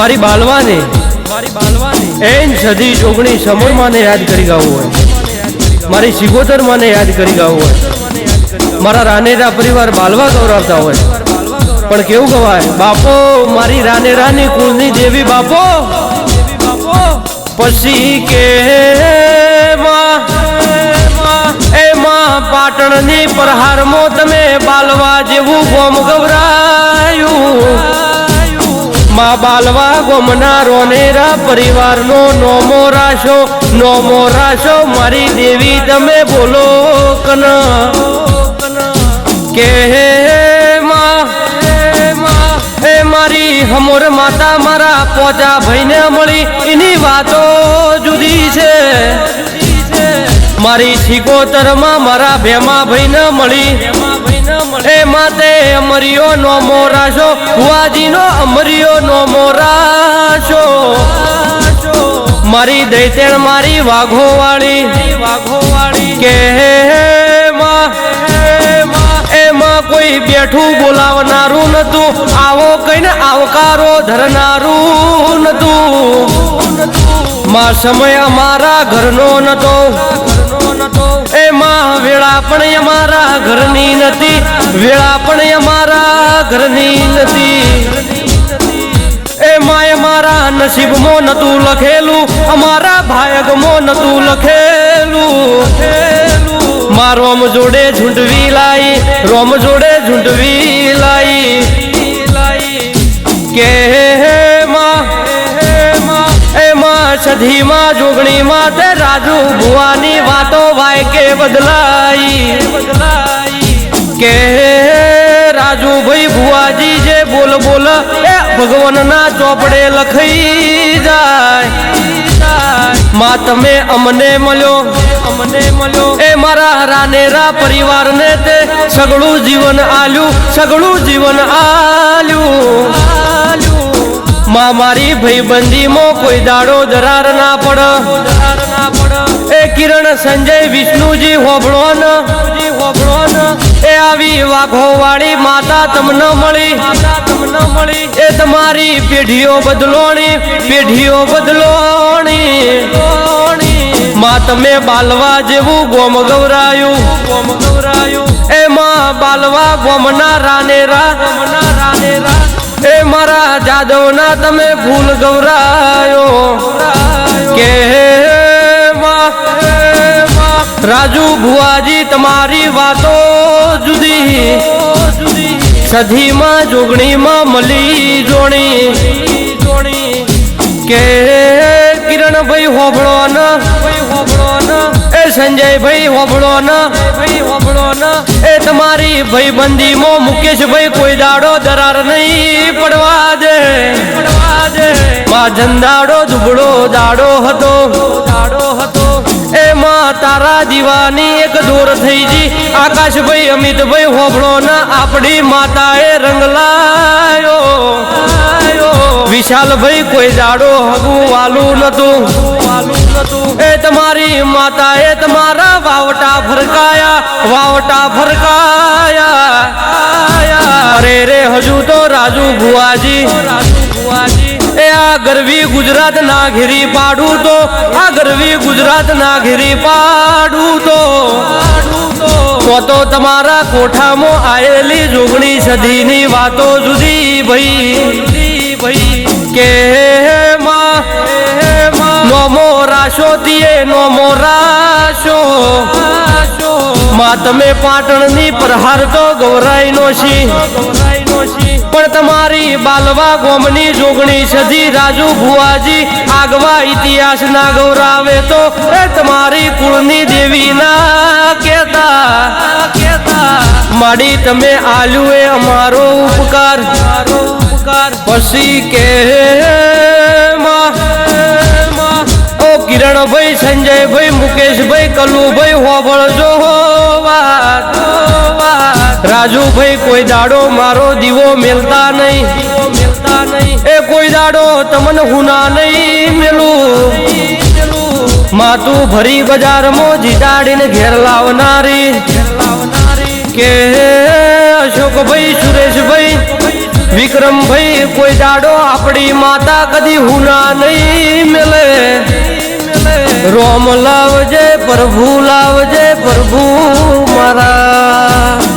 મારી બાલવાને મારી બાલવાને એન સધી જોગણી સમૂરમાને યાદ કરી ગાવું હોય. મારી સિગોતર માને યાદ કરી ગાવું હોય. મારા રાનેરા પરિવાર બાલવા ગૌરવતા હોય. પણ કેવું ગવાય? બાપો મારી રાનેરાની કુળની દેવી બાપો. પછી કે એમાં પાટણની પ્રહારમાં તમે બાલવા જેવું ગોમ ગવરાયું બાલવા, ગોમના રોનેરા પરિવારનો નોમો રાશો નોમો રાશો, મારી દેવી તમે બોલો કન. કે હે હે મારી હમોર માતા, મારા પોચા ભાઈને મળી, એની વાતો જુદી છે. મારી છીકોતરમાં મારા ભેમા ભાઈને મળી. માતે અમરિયો નો મોરાશો ભુવાજીનો અમરિયો નો મોરાશો. મારી દૈતેણ, મારી વાઘો વાળી વાઘો વાળી કે એમાં કોઈ બેઠું બોલાવનારું નતું, આવો કઈને આવકારો ધરનારું નતું. માં સમય અમારા ઘરનો નતો. એમાં વેળા પણ અમારા ઘરની નથી, વેળા પણ અમારા ઘરની નથી. એમાં અમારા નસીબમાં નતું લખેલું, અમારા ભાયગમાં નતું લખેલું. મા રોમ જોડે ઝૂંટવી લાઈ, રોમ જોડે ઝૂંટવી લાઈ. કે માં જોગણી સધીમાં જોગણીમાં તે રાજુ ભુવાની વાતો કે બદલાઈ? કે રાજુ ભાઈ ભુવાજી જે બોલ બોલ, એ ભગવાનના ચોપડે લખી જાય. માં તમે અમને મળ્યો અમને મળ્યો. એ મારા રાનેરા પરિવારને તે સગળું જીવન આલ્યું, સગળું જીવન આલ્યું. માં મારી ભાઈબંધીમાં કોઈ દાડો દરાર ના પડ. એ કિરણ સંજય વિષ્ણુજી હોભળો ન હોભળો ન એ આવી વાઘો વાળી માતા તમને મળી. તમને મળી એ તમારી પેઢીઓ બદલોણી પેઢીઓ બદલોણી. માં તમે બાલવા જેવું ગોમ ગૌરાયું. ગોમ ગવરાયું એમાં બાલવા ગોમના રાનેરા ગોમના રાનેરા. એ મારા જાદવના તમે ભૂલ ગૌરાયો. કે રાજુ ભુવાજી, તમારી વાતો જુદી. સધીમાં જોગણીમાં મળી જોણી. કે કિરણભાઈ હોભળો ન એ સંજયભાઈ હોભળો ન ભાઈ એ તમારી ભાઈબંધીમાં મુકેશભાઈ કોઈ દાડો દરાર નહીં પડવા દે. પડવા દે માં જંદાડો દુબળો દાડો હતો. દીવાની એક દૂર થઈ જી. આકાશભાઈ, અમિતભાઈ હોભળો ના આપણી માતાએ રંગલાયો. વિશાલભાઈ, કોઈ જાડો હગું વાલું નતું. નતું એ તમારી માતાએ તમારા વાવટા ફરકાયા વાવટા ફરકાયા અરે રે, હજુ તો રાજુ ભુવાજી. આ ગરવી ગુજરાત ના ઘેરી પાડું તો, આ ગરવી ગુજરાત ના ઘેરી પાડું તો. તો તમારા કોઠામાં આયેલી જોગણી સદીની વાતો જુદી ભાઈ. ભાઈ કે નોમો રાશો દીએ નોમો રાશો. માં, તમે પાટણની પ્રહાર તો ગૌરાઈ નો છી પણ તમારી બાલવા ગોમની જોગણી સધી રાજુ ભુવાજી. આગવા ઇતિહાસ ના ગૌરાવે તો તમારી કુળની દેવી ના કેતા કેતા માડી તમે આલુ એ અમારો ઉપકાર. ઉપકાર પછી કે કિરણભાઈ, સંજયભાઈ, મુકેશભાઈ, કલુભાઈ હોભળજો વાત. રાજુભાઈ, કોઈ દાડો મારો દીવો મેલતા નહીં. મેલતા નહીં એ કોઈ દાડો તમને હુના નહીં મેલું. માતું ભરી બજારમાં જીતાડીને ઘેર લાવનારી. કે અશોકભાઈ, સુરેશભાઈ, વિક્રમભાઈ, કોઈ દાડો આપણી માતા કદી હુના નહીં મેલે. રોમ લાવજે, પ્રભુ લાવજે, પ્રભુ મારા.